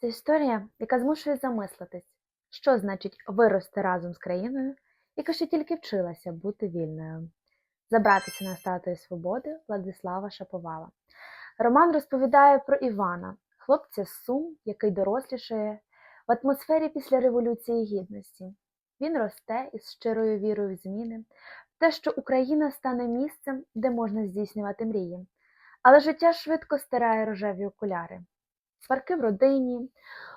Це історія, яка змушує замислитись, що значить вирости разом з країною, яка ще тільки вчилася бути вільною. Забратися на статую свободи Владислава Шаповала. Роман розповідає про Івана, хлопця з Сум, який дорослішає в атмосфері після Революції Гідності. Він росте із щирою вірою в зміни, в те, що Україна стане місцем, де можна здійснювати мрії. Але життя швидко стирає рожеві окуляри. Сварки в родині,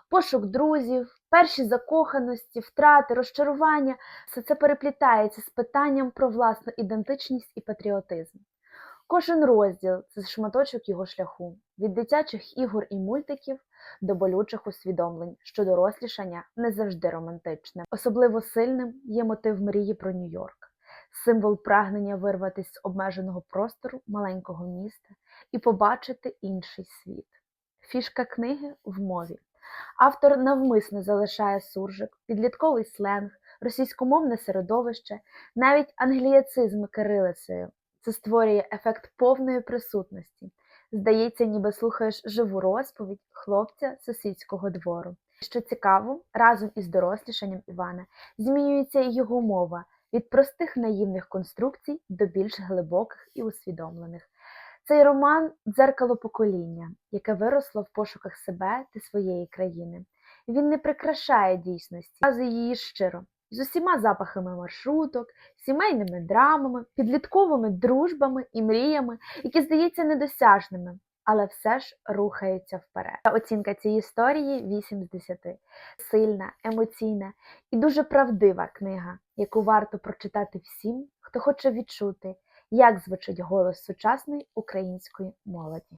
пошук друзів, перші закоханості, втрати, розчарування все це переплітається з питанням про власну ідентичність і патріотизм. Кожен розділ це шматочок його шляху від дитячих ігор і мультиків до болючих усвідомлень, що дорослішання не завжди романтичне. Особливо сильним є мотив мрії про Нью-Йорк, символ прагнення вирватися з обмеженого простору маленького міста і побачити інший світ. Фішка книги в мові. Автор навмисно залишає суржик, підлітковий сленг, російськомовне середовище, навіть англіяцизми кирилицею. Це створює ефект повної присутності. Здається, ніби слухаєш живу розповідь хлопця сусідського двору. Що цікаво, разом із дорослішанням Івана змінюється і його мова від простих наївних конструкцій до більш глибоких і усвідомлених. Цей роман дзеркало покоління, яке виросло в пошуках себе та своєї країни. Він не прикрашає дійсності, показує її щиро, з усіма запахами маршруток, сімейними драмами, підлітковими дружбами і мріями, які здаються недосяжними, але все ж рухаються вперед. Оцінка цієї історії 8 з 10. Сильна, емоційна і дуже правдива книга, яку варто прочитати всім, хто хоче відчути, як звучить голос сучасної української молоді.